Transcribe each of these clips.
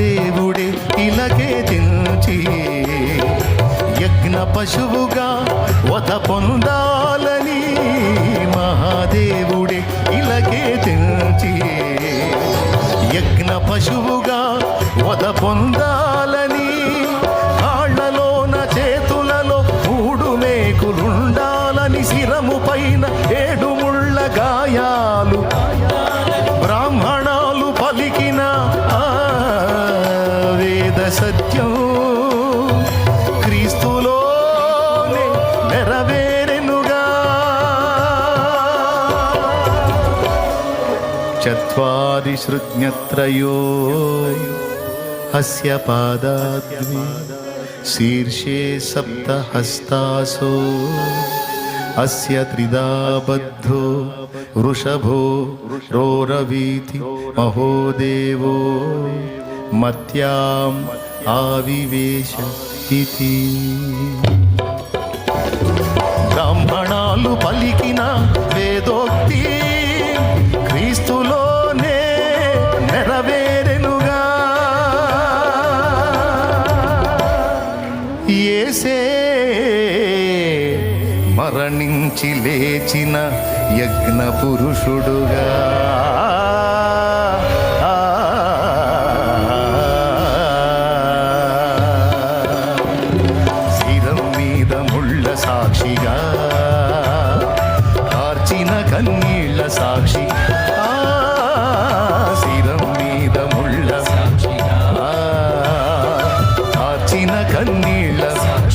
దేవుడే ఇలాగే తెంచి యజ్ఞ పశువుగా వధ పొందాలని మహాదేవుడే ఇలకే తెంచి యజ్ఞ పశువుగా వధ పొందాలని కాళ్ళలోన చేతులలో మూడు మేకులుండాలని శిరము పైన ఏడు ముళ్ళ గాయాలు సత్యం క్రీస్తులోనే నెరవేరెనుగా. చత్వారి సృజ్ఞత్రయో అస్య పాదాద్వి శీర్షే సప్త హస్తాసో అస్య త్రిదా బద్ధో వృషభో రోరవీతి మహోదేవో మత్యాం ఆవివేశ ఇతి బ్రాహ్మణాలు పలికిన వేదోక్తి క్రీస్తులోనే నెరవేరెనుగా ఏసే మరణించి లేచిన యజ్ఞ పురుషుడుగా కన్నీళ్ళ సాక్షి. శిరం మీద ముళ్ళ సాక్షి. కార్చిన కన్నీళ్ళ సాక్షి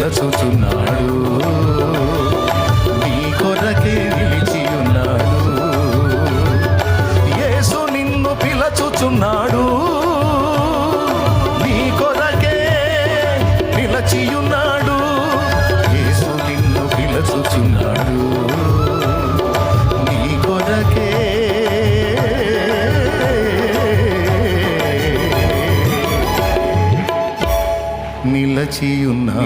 నిన్ను నీ కొరకే నిలిచి ఉన్నాడు యేసు నిన్ను పిలచుచున్నాడు. నీ కొరకే నిలచియున్నాడు. ചെയ്യുന്നു